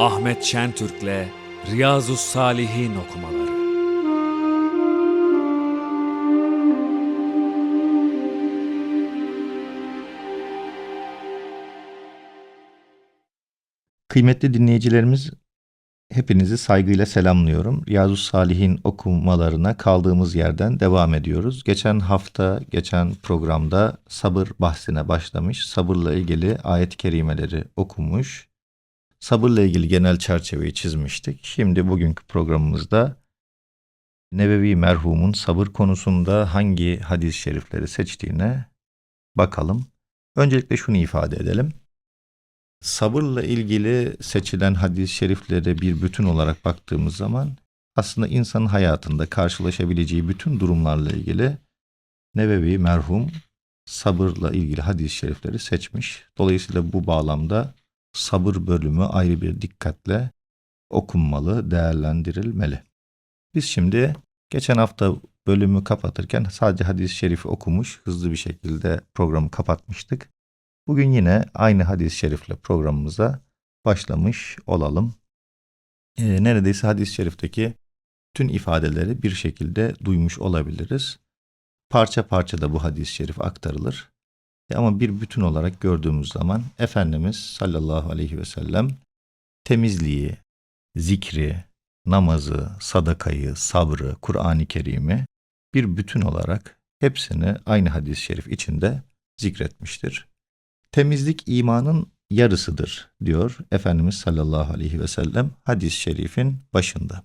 Ahmet Şentürk'le Riyazu Salihin okumaları. Kıymetli dinleyicilerimiz, hepinizi saygıyla selamlıyorum. Riyazu Salihin okumalarına kaldığımız yerden devam ediyoruz. Geçen hafta, geçen programda sabır bahsine başlamış, sabırla ilgili ayet-i kerimeleri okumuş, sabırla ilgili genel çerçeveyi çizmiştik. Şimdi bugünkü programımızda Nebevi merhumun sabır konusunda hangi hadis-i şerifleri seçtiğine bakalım. Öncelikle şunu ifade edelim. Sabırla ilgili seçilen hadis-i şeriflere bir bütün olarak baktığımız zaman aslında insanın hayatında karşılaşabileceği bütün durumlarla ilgili Nebevi merhum sabırla ilgili hadis-i şerifleri seçmiş. Dolayısıyla bu bağlamda sabır bölümü ayrı bir dikkatle okunmalı, değerlendirilmeli. Biz şimdi geçen hafta bölümü kapatırken sadece hadis-i şerifi okumuş, hızlı bir şekilde programı kapatmıştık. Bugün yine aynı hadis-i şerifle programımıza başlamış olalım. Ee, neredeyse hadis-i şerifteki tüm ifadeleri bir şekilde duymuş olabiliriz. Parça parça da bu hadis-i şerif aktarılır. E ama bir bütün olarak gördüğümüz zaman Efendimiz sallallahu aleyhi ve sellem temizliği, zikri, namazı, sadakayı, sabrı, Kur'an-ı Kerim'i bir bütün olarak hepsini aynı hadis-i şerif içinde zikretmiştir. Temizlik imanın yarısıdır diyor Efendimiz sallallahu aleyhi ve sellem hadis-i şerifin başında.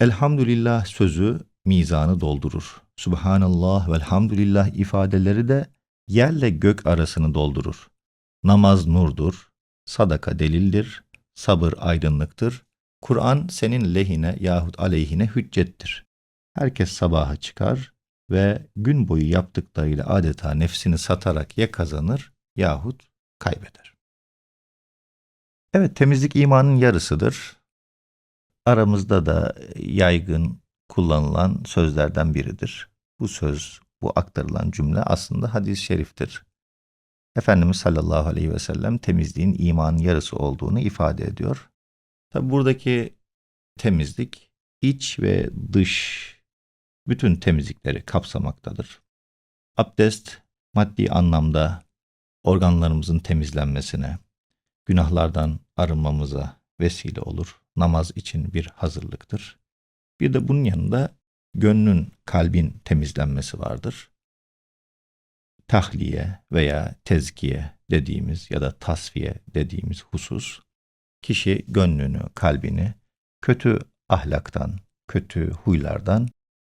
Elhamdülillah sözü mizanı doldurur. Subhanallah ve elhamdülillah ifadeleri de yerle gök arasını doldurur. Namaz nurdur, sadaka delildir, sabır aydınlıktır, Kur'an senin lehine yahut aleyhine hüccettir. Herkes sabaha çıkar ve gün boyu yaptıklarıyla adeta nefsini satarak ya kazanır yahut kaybeder. Evet temizlik imanın yarısıdır. Aramızda da yaygın kullanılan sözlerden biridir. Bu söz, bu aktarılan cümle aslında hadis-i şeriftir. Efendimiz sallallahu aleyhi ve sellem temizliğin imanın yarısı olduğunu ifade ediyor. Tabi buradaki temizlik iç ve dış bütün temizlikleri kapsamaktadır. Abdest maddi anlamda organlarımızın temizlenmesine, günahlardan arınmamıza vesile olur. Namaz için bir hazırlıktır. Bir de bunun yanında gönlün, kalbin temizlenmesi vardır. Tahliye veya tezkiye dediğimiz ya da tasfiye dediğimiz husus, kişi gönlünü, kalbini kötü ahlaktan, kötü huylardan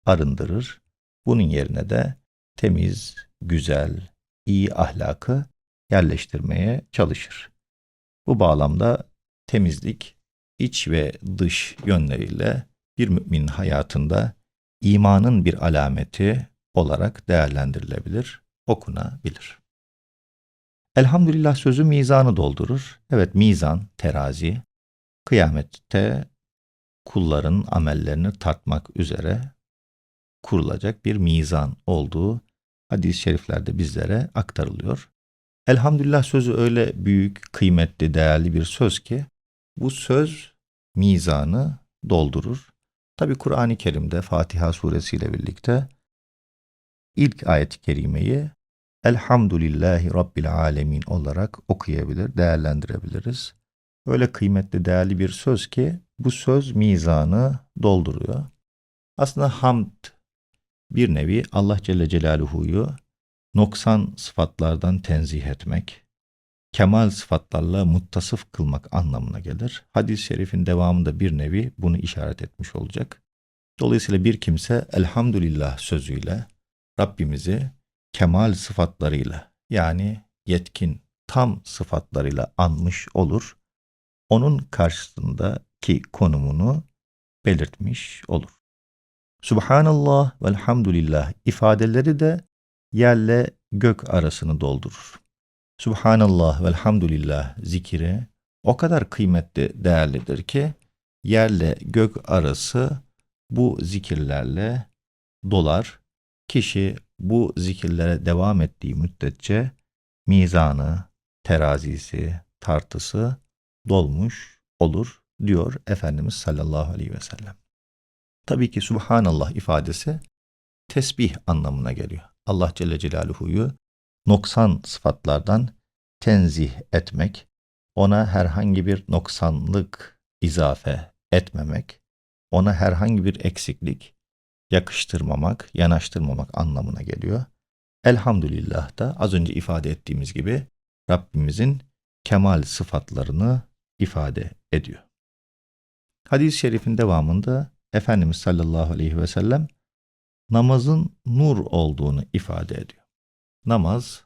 arındırır. Bunun yerine de temiz, güzel, iyi ahlakı yerleştirmeye çalışır. Bu bağlamda temizlik iç ve dış yönleriyle bir müminin hayatında imanın bir alameti olarak değerlendirilebilir, okunabilir. Elhamdülillah sözü mizanı doldurur. Evet mizan, terazi, kıyamette kulların amellerini tartmak üzere kurulacak bir mizan olduğu hadis-i şeriflerde bizlere aktarılıyor. Elhamdülillah sözü öyle büyük, kıymetli, değerli bir söz ki bu söz mizanı doldurur. Tabi Kur'an-ı Kerim'de Fatiha suresiyle birlikte ilk ayet-i kerimeyi Elhamdülillahi Rabbil Alemin olarak okuyabilir, değerlendirebiliriz. Öyle kıymetli, değerli bir söz ki bu söz mizanı dolduruyor. Aslında hamd bir nevi Allah Celle Celaluhu'yu noksan sıfatlardan tenzih etmek, kemal sıfatlarla muttasıf kılmak anlamına gelir. Hadis-i şerifin devamında bir nevi bunu işaret etmiş olacak. Dolayısıyla bir kimse elhamdülillah sözüyle Rabbimizi kemal sıfatlarıyla yani yetkin, tam sıfatlarıyla anmış olur. Onun karşısındaki konumunu belirtmiş olur. Subhanallah ve elhamdülillah ifadeleri de yerle gök arasını doldurur. Subhanallah ve elhamdülillah zikiri o kadar kıymetli, değerlidir ki yerle gök arası bu zikirlerle dolar. Kişi bu zikirlere devam ettiği müddetçe mizanı, terazisi, tartısı dolmuş olur diyor Efendimiz sallallahu aleyhi ve sellem. Tabii ki Subhanallah ifadesi tesbih anlamına geliyor. Allah Celle Celaluhu'yu noksan sıfatlardan tenzih etmek, ona herhangi bir noksanlık izafe etmemek, ona herhangi bir eksiklik yakıştırmamak, yanaştırmamak anlamına geliyor. Elhamdülillah da az önce ifade ettiğimiz gibi Rabbimizin kemal sıfatlarını ifade ediyor. Hadis-i şerifin devamında Efendimiz sallallahu aleyhi ve sellem namazın nur olduğunu ifade ediyor. Namaz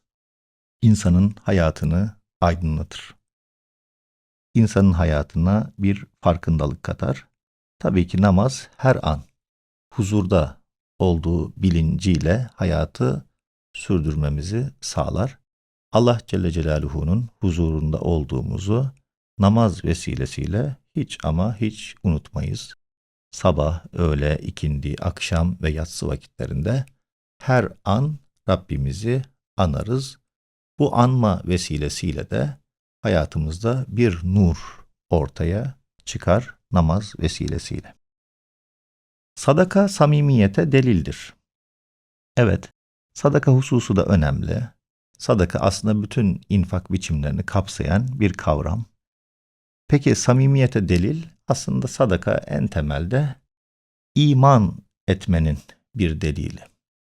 insanın hayatını aydınlatır. İnsanın hayatına bir farkındalık katar. Tabii ki namaz her an huzurda olduğu bilinciyle hayatı sürdürmemizi sağlar. Allah Celle Celaluhu'nun huzurunda olduğumuzu namaz vesilesiyle hiç ama hiç unutmayız. Sabah, öğle, ikindi, akşam ve yatsı vakitlerinde her an Rabbimizi anarız. Bu anma vesilesiyle de hayatımızda bir nur ortaya çıkar namaz vesilesiyle. Sadaka samimiyete delildir. Evet, sadaka hususu da önemli. Sadaka aslında bütün infak biçimlerini kapsayan bir kavram. Peki samimiyete delil aslında sadaka en temelde iman etmenin bir delili.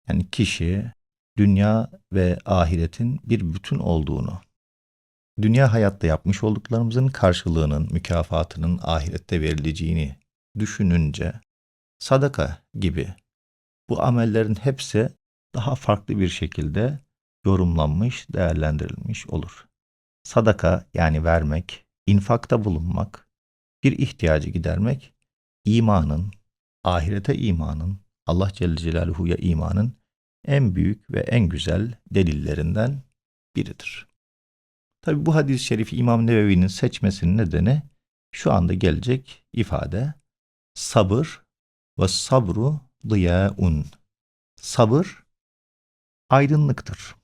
Yani kişi dünya ve ahiretin bir bütün olduğunu, dünya hayatta yapmış olduklarımızın karşılığının, mükafatının ahirette verileceğini düşününce sadaka gibi bu amellerin hepsi daha farklı bir şekilde yorumlanmış, değerlendirilmiş olur. Sadaka yani vermek, infakta bulunmak, bir ihtiyacı gidermek, imanın, ahirete imanın, Allah Celle Celaluhu'ya imanın en büyük ve en güzel delillerinden biridir. Tabi bu hadis-i şerifi İmam Nevevi'nin seçmesinin nedeni şu anda gelecek ifade sabır ve sabru diyaun. Sabır aydınlıktır.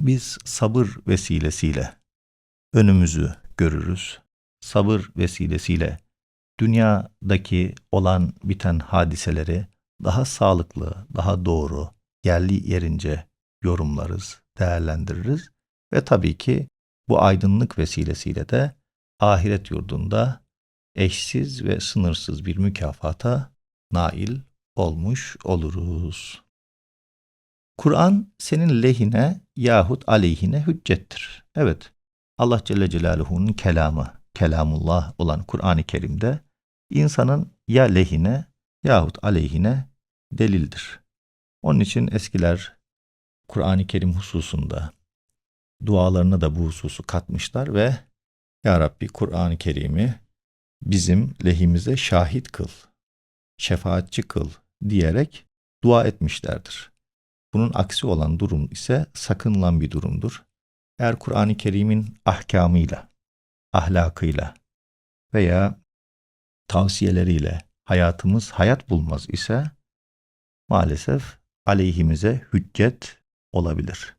Biz sabır vesilesiyle önümüzü görürüz. Sabır vesilesiyle dünyadaki olan biten hadiseleri daha sağlıklı, daha doğru, yerli yerince yorumlarız, değerlendiririz ve tabii ki bu aydınlık vesilesiyle de ahiret yurdunda eşsiz ve sınırsız bir mükafata nail olmuş oluruz. Kur'an senin lehine yahut aleyhine hüccettir. Evet, Allah Celle Celaluhu'nun kelamı, kelamullah olan Kur'an-ı Kerim'de insanın ya lehine yahut aleyhine delildir. Onun için eskiler Kur'an-ı Kerim hususunda dualarına da bu hususu katmışlar ve Ya Rabbi Kur'an-ı Kerim'i bizim lehimize şahit kıl, şefaatçi kıl diyerek dua etmişlerdir. Bunun aksi olan durum ise sakınılan bir durumdur. Eğer Kur'an-ı Kerim'in ahkamıyla, ahlakıyla veya tavsiyeleriyle hayatımız hayat bulmaz ise maalesef aleyhimize hüccet olabilir.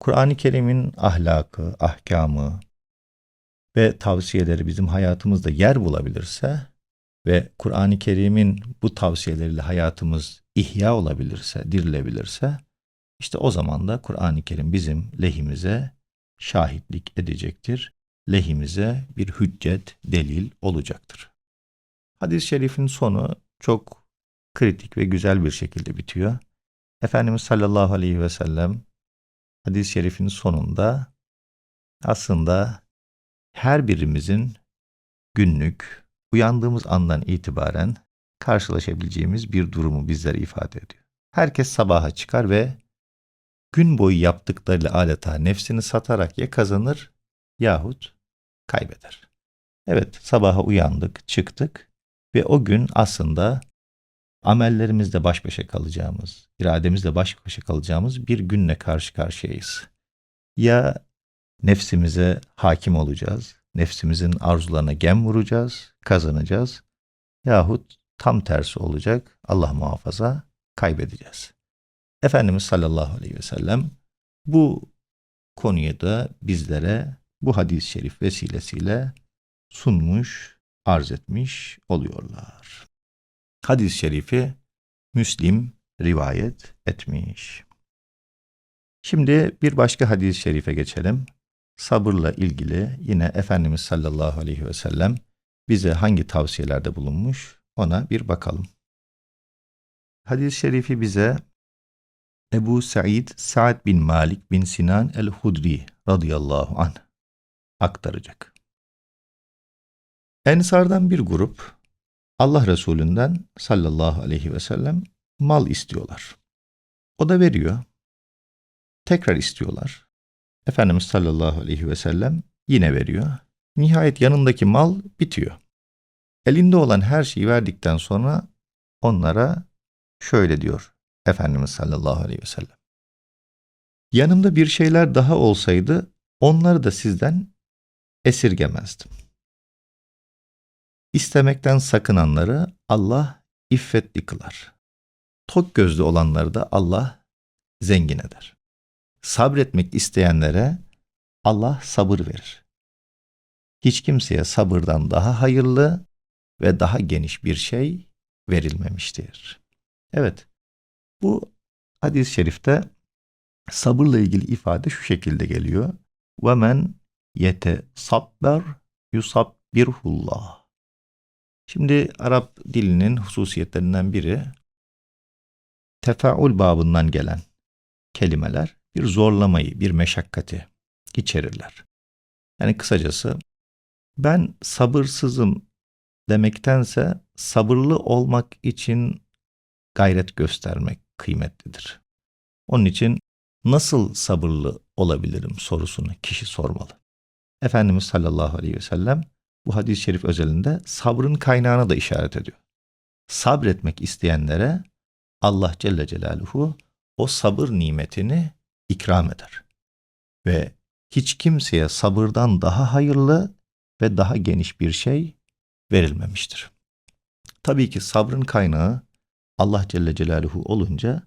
Kur'an-ı Kerim'in ahlakı, ahkamı ve tavsiyeleri bizim hayatımızda yer bulabilirse ve Kur'an-ı Kerim'in bu tavsiyeleriyle hayatımız ihya olabilirse, dirilebilirse işte o zaman da Kur'an-ı Kerim bizim lehimize şahitlik edecektir. Lehimize bir hüccet, delil olacaktır. Hadis-i şerifin sonu çok kritik ve güzel bir şekilde bitiyor. Efendimiz sallallahu aleyhi ve sellem hadis-i şerifin sonunda aslında her birimizin günlük uyandığımız andan itibaren karşılaşabileceğimiz bir durumu bizlere ifade ediyor. Herkes sabaha çıkar ve gün boyu yaptıklarıyla adeta nefsini satarak ya kazanır yahut kaybeder. Evet sabaha uyandık, çıktık ve o gün aslında amellerimizle baş başa kalacağımız, irademizle baş başa kalacağımız bir günle karşı karşıyayız. Ya nefsimize hakim olacağız, nefsimizin arzularına gem vuracağız, kazanacağız yahut tam tersi olacak, Allah muhafaza kaybedeceğiz. Efendimiz sallallahu aleyhi ve sellem bu konuyu da bizlere bu hadis-i şerif vesilesiyle sunmuş, arz etmiş oluyorlar. Hadis-i şerifi Müslim rivayet etmiş. Şimdi bir başka hadis-i şerife geçelim. Sabırla ilgili yine Efendimiz sallallahu aleyhi ve sellem bize hangi tavsiyelerde bulunmuş ona bir bakalım. Hadis-i şerifi bize Ebu Said Sa'd bin Malik bin Sinan el-Hudri radıyallahu anh aktaracak. Ensardan bir grup Allah Resulü'nden sallallahu aleyhi ve sellem mal istiyorlar. O da veriyor. Tekrar istiyorlar. Efendimiz sallallahu aleyhi ve sellem yine veriyor. Nihayet yanındaki mal bitiyor. Elinde olan her şeyi verdikten sonra onlara şöyle diyor Efendimiz sallallahu aleyhi ve sellem. Yanımda bir şeyler daha olsaydı onları da sizden esirgemezdim. İstemekten sakınanları Allah iffetli kılar. Tok gözlü olanları da Allah zengin eder. Sabretmek isteyenlere Allah sabır verir. Hiç kimseye sabırdan daha hayırlı ve daha geniş bir şey verilmemiştir. Evet, bu hadis-i şerifte sabırla ilgili ifade şu şekilde geliyor. وَمَنْ يَتَصَبَّرْ يُصَبِّرْهُ Şimdi Arap dilinin hususiyetlerinden biri tefaül babından gelen kelimeler bir zorlamayı, bir meşakkati içerirler. Yani kısacası ben sabırsızım demektense sabırlı olmak için gayret göstermek kıymetlidir. Onun için nasıl sabırlı olabilirim sorusunu kişi sormalı. Efendimiz sallallahu aleyhi ve sellem bu hadis-i şerif özelinde sabrın kaynağına da işaret ediyor. Sabretmek isteyenlere Allah Celle Celaluhu o sabır nimetini ikram eder. Ve hiç kimseye sabırdan daha hayırlı ve daha geniş bir şey verilmemiştir. Tabii ki sabrın kaynağı Allah Celle Celaluhu olunca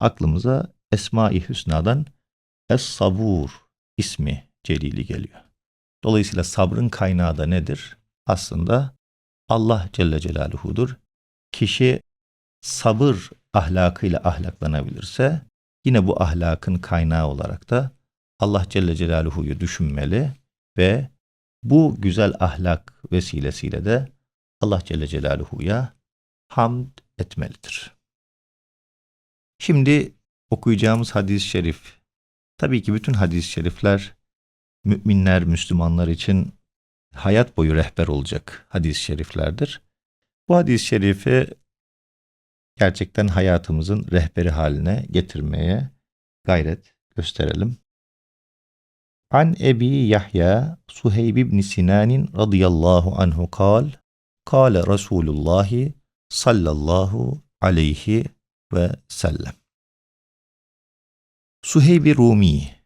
aklımıza Esma-i Hüsna'dan Es-Sabur ismi celili geliyor. Dolayısıyla sabrın kaynağı da nedir? Aslında Allah Celle Celaluhu'dur. Kişi sabır ahlakıyla ahlaklanabilirse yine bu ahlakın kaynağı olarak da Allah Celle Celaluhu'yu düşünmeli ve bu güzel ahlak vesilesiyle de Allah Celle Celaluhu'ya hamd etmelidir. Şimdi okuyacağımız hadis-i şerif, tabii ki bütün hadis-i şerifler müminler, Müslümanlar için hayat boyu rehber olacak hadis-i şeriflerdir. Bu hadis-i şerifi gerçekten hayatımızın rehberi haline getirmeye gayret gösterelim. An Ebi Yahya Suheyb ibn Sinanin radıyallahu anhu kal, kale Resulullah sallallahu aleyhi ve sellem. Suheyb Rumi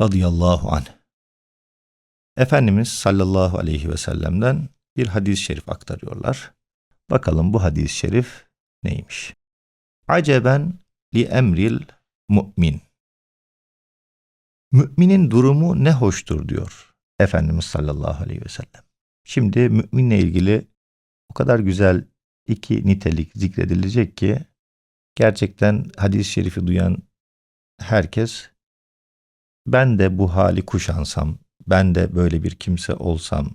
radıyallahu anh. Efendimiz sallallahu aleyhi ve sellem'den bir hadis-i şerif aktarıyorlar. Bakalım bu hadis-i şerif neymiş? Aceben li emril mu'min. Müminin durumu ne hoştur diyor Efendimiz sallallahu aleyhi ve sellem. Şimdi müminle ilgili o kadar güzel iki nitelik zikredilecek ki gerçekten hadis-i şerifi duyan herkes ben de bu hali kuşansam, ben de böyle bir kimse olsam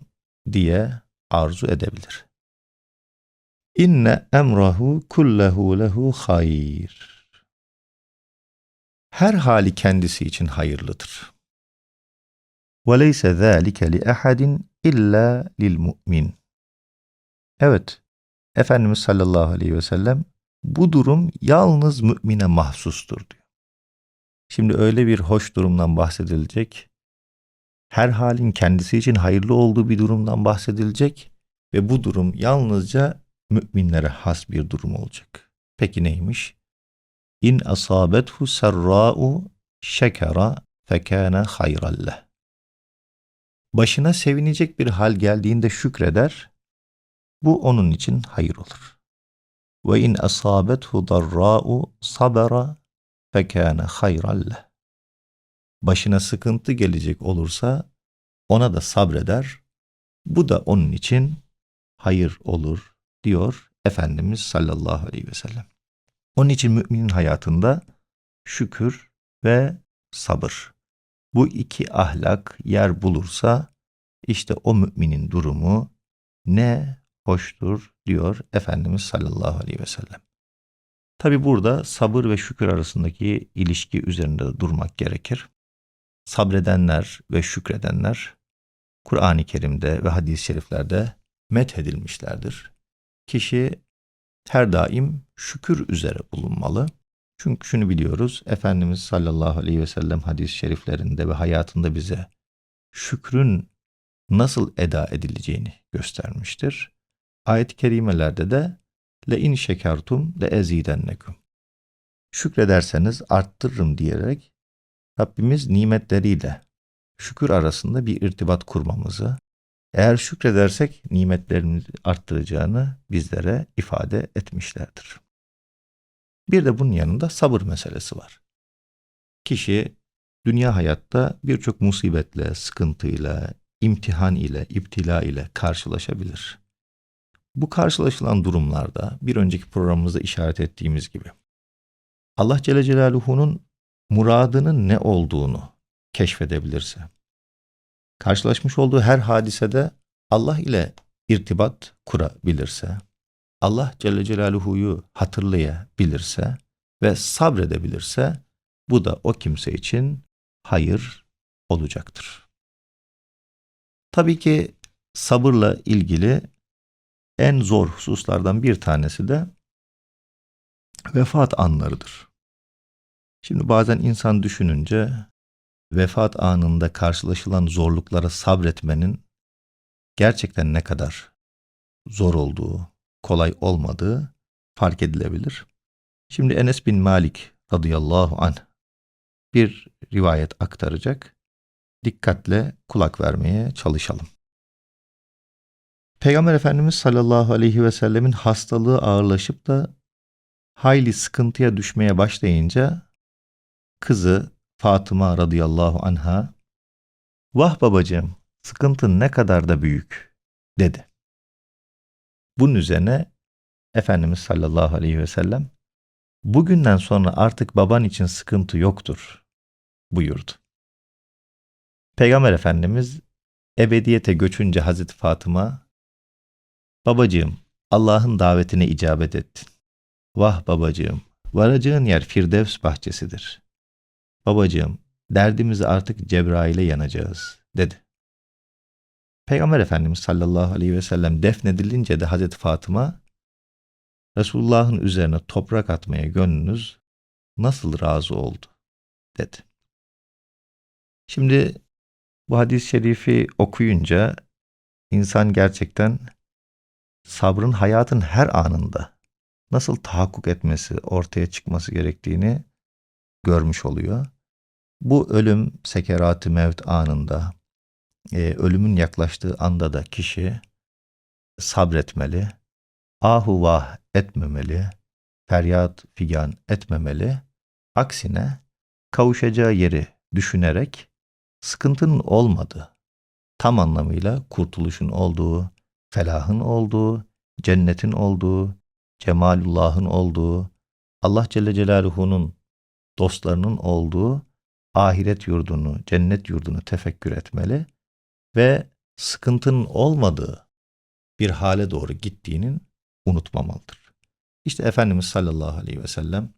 diye arzu edebilir. İnne emrahu kullehu lehu hayır. Her hali kendisi için hayırlıdır. Li ehadin illa lil mu'min. Evet, Efendimiz sallallahu aleyhi ve sellem bu durum yalnız mümine mahsustur diyor. Şimdi öyle bir hoş durumdan bahsedilecek, her halin kendisi için hayırlı olduğu bir durumdan bahsedilecek ve bu durum yalnızca müminlere has bir durum olacak. Peki neymiş? İn asabethu serra'u şekera fekâne hayralleh. Başına sevinecek bir hal geldiğinde şükreder, bu onun için hayır olur. Ve in asabethu darra'u sabera fekâne hayralleh. Başına sıkıntı gelecek olursa ona da sabreder, Bu da onun için hayır olur diyor Efendimiz sallallahu aleyhi ve sellem. Onun için müminin hayatında şükür ve sabır. Bu iki ahlak yer bulursa işte o müminin durumu ne hoştur diyor Efendimiz sallallahu aleyhi ve sellem. Tabi burada sabır ve şükür arasındaki ilişki üzerinde de durmak gerekir. Sabredenler ve şükredenler Kur'an-ı Kerim'de ve hadis-i şeriflerde methedilmişlerdir. Kişi her daim şükür üzere bulunmalı. Çünkü şunu biliyoruz, Efendimiz sallallahu aleyhi ve sellem hadis-i şeriflerinde ve hayatında bize şükrün nasıl eda edileceğini göstermiştir. Ayet-i kerimelerde de le in şekertum le ezidennekum. Şükrederseniz arttırırım diyerek Rabbimiz nimetleriyle şükür arasında bir irtibat kurmamızı, eğer şükredersek nimetlerimizi arttıracağını bizlere ifade etmişlerdir. Bir de bunun yanında sabır meselesi var. Kişi dünya hayatta birçok musibetle, sıkıntıyla, imtihan ile, iptila ile karşılaşabilir. Bu karşılaşılan durumlarda bir önceki programımızda işaret ettiğimiz gibi Allah Celle Celaluhu'nun muradının ne olduğunu keşfedebilirse, karşılaşmış olduğu her hadisede Allah ile irtibat kurabilirse, Allah Celle Celaluhu'yu hatırlayabilirse ve sabredebilirse bu da o kimse için hayır olacaktır. Tabii ki sabırla ilgili en zor hususlardan bir tanesi de vefat anlarıdır. Şimdi bazen insan düşününce vefat anında karşılaşılan zorluklara sabretmenin gerçekten ne kadar zor olduğu, kolay olmadığı fark edilebilir. Şimdi Enes bin Malik radıyallahu anh bir rivayet aktaracak. Dikkatle kulak vermeye çalışalım. Peygamber Efendimiz sallallahu aleyhi ve sellemin hastalığı ağırlaşıp da hayli sıkıntıya düşmeye başlayınca kızı Fatıma radıyallahu anha vah babacığım sıkıntın ne kadar da büyük dedi. Bunun üzerine Efendimiz sallallahu aleyhi ve sellem bugünden sonra artık baban için sıkıntı yoktur buyurdu. Peygamber Efendimiz ebediyete göçünce Hazreti Fatıma babacığım Allah'ın davetine icabet ettin. Vah babacığım varacağın yer Firdevs bahçesidir. Babacığım derdimizi artık Cebrail'e yanacağız dedi. Peygamber Efendimiz sallallahu aleyhi ve sellem defnedilince de Hazreti Fatıma Resulullah'ın üzerine toprak atmaya gönlünüz nasıl razı oldu dedi. Şimdi bu hadis-i şerifi okuyunca insan gerçekten sabrın hayatın her anında nasıl tahakkuk etmesi, ortaya çıkması gerektiğini görmüş oluyor. Bu ölüm sekerat-ı mevt anında, e, ölümün yaklaştığı anda da kişi sabretmeli, ahu vah etmemeli, feryat figan etmemeli. Aksine kavuşacağı yeri düşünerek sıkıntının olmadığı, tam anlamıyla kurtuluşun olduğu, felahın olduğu, cennetin olduğu, cemalullah'ın olduğu, Allah Celle Celaluhu'nun dostlarının olduğu ahiret yurdunu, cennet yurdunu tefekkür etmeli ve sıkıntının olmadığı bir hale doğru gittiğinin unutmamalıdır. İşte Efendimiz sallallahu aleyhi ve sellem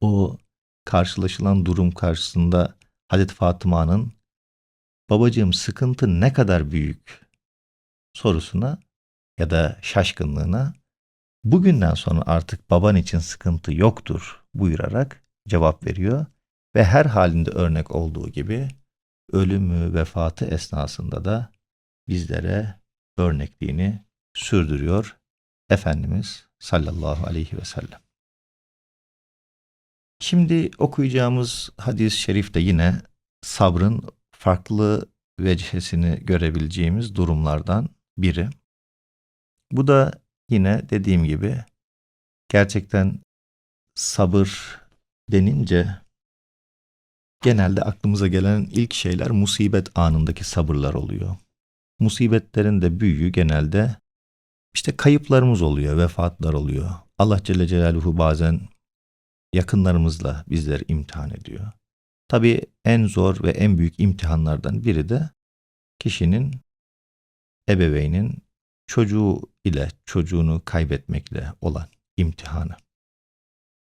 o karşılaşılan durum karşısında Hazreti Fatıma'nın babacığım sıkıntı ne kadar büyük sorusuna ya da şaşkınlığına bugünden sonra artık baban için sıkıntı yoktur buyurarak cevap veriyor ve her halinde örnek olduğu gibi ölümü vefatı esnasında da bizlere örnekliğini sürdürüyor Efendimiz sallallahu aleyhi ve sellem. Şimdi okuyacağımız hadis-i şerif de yine sabrın farklı vecihesini görebileceğimiz durumlardan biri. Bu da yine dediğim gibi gerçekten sabır denince genelde aklımıza gelen ilk şeyler musibet anındaki sabırlar oluyor. musibetlerin de büyüğü genelde işte kayıplarımız oluyor, vefatlar oluyor. Allah Celle Celaluhu bazen yakınlarımızla bizleri imtihan ediyor. Tabii en zor ve en büyük imtihanlardan biri de kişinin, ebeveynin çocuğu ile çocuğunu kaybetmekle olan imtihanı.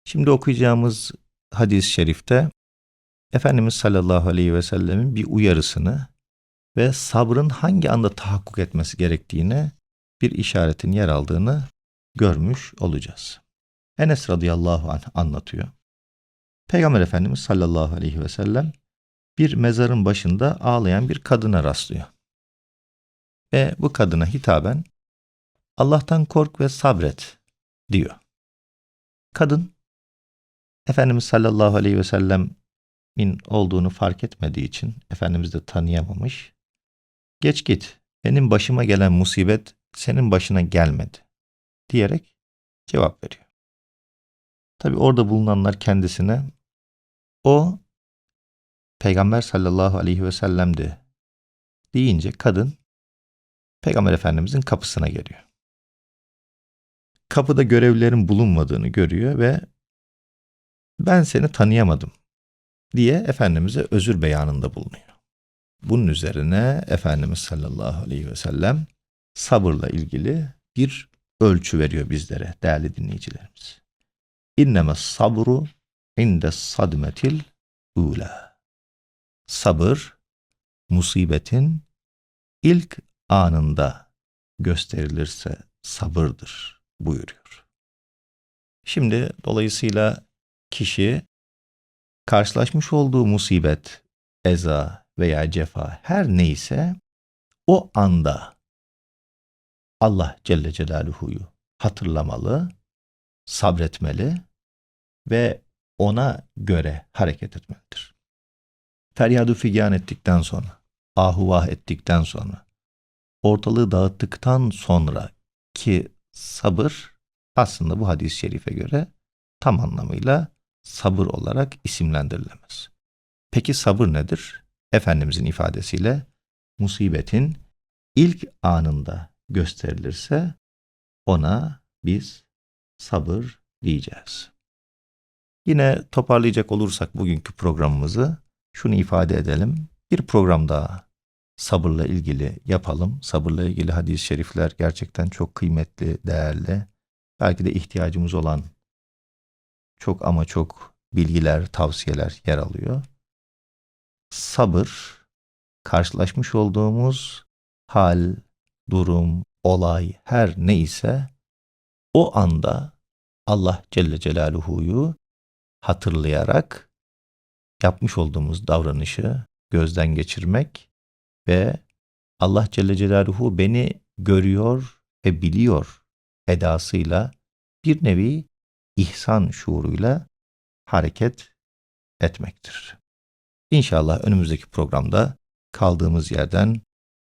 Şimdi okuyacağımız hadis-i şerifte Efendimiz sallallahu aleyhi ve sellemin bir uyarısını ve sabrın hangi anda tahakkuk etmesi gerektiğine bir işaretin yer aldığını görmüş olacağız. Enes radıyallahu anh anlatıyor. Peygamber Efendimiz sallallahu aleyhi ve sellem bir mezarın başında ağlayan bir kadına rastlıyor. Ve bu kadına hitaben Allah'tan kork ve sabret diyor. Kadın Efendimiz sallallahu aleyhi ve sellemin olduğunu fark etmediği için Efendimiz de tanıyamamış. Geç git benim başıma gelen musibet senin başına gelmedi diyerek cevap veriyor. Tabi orada bulunanlar kendisine o Peygamber sallallahu aleyhi ve sellem'di deyince kadın Peygamber Efendimizin kapısına geliyor. Kapıda görevlilerin bulunmadığını görüyor ve ben seni tanıyamadım diye Efendimiz'e özür beyanında bulunuyor. Bunun üzerine Efendimiz sallallahu aleyhi ve sellem sabırla ilgili bir ölçü veriyor bizlere değerli dinleyicilerimiz. İnneme sabru inde sadmetil ula. Sabır musibetin ilk anında gösterilirse sabırdır buyuruyor. Şimdi dolayısıyla kişi karşılaşmış olduğu musibet, eza veya cefa her neyse o anda Allah Celle Celaluhu'yu hatırlamalı, sabretmeli ve ona göre hareket etmelidir. Feryadu figan ettikten sonra, ahuvah ettikten sonra, ortalığı dağıttıktan sonra ki sabır aslında bu hadis-i şerife göre tam anlamıyla sabır olarak isimlendirilemez. Peki sabır nedir? Efendimizin ifadesiyle musibetin ilk anında gösterilirse ona biz sabır diyeceğiz. Yine toparlayacak olursak bugünkü programımızı şunu ifade edelim. Bir program daha sabırla ilgili yapalım. Sabırla ilgili hadis-i şerifler gerçekten çok kıymetli, değerli. Belki de ihtiyacımız olan çok ama çok bilgiler, tavsiyeler yer alıyor. Sabır, karşılaşmış olduğumuz hal, durum, olay her neyse o anda Allah Celle Celaluhu'yu hatırlayarak yapmış olduğumuz davranışı gözden geçirmek ve Allah Celle Celaluhu beni görüyor ve biliyor edasıyla bir nevi ihsan şuuruyla hareket etmektir. İnşallah önümüzdeki programda kaldığımız yerden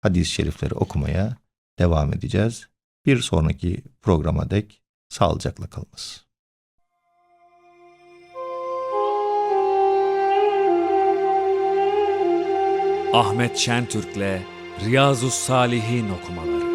hadis-i şerifleri okumaya devam edeceğiz. Bir sonraki programa dek sağlıcakla kalınız. Ahmet Şentürk'le Riyazu Salihin okumaları.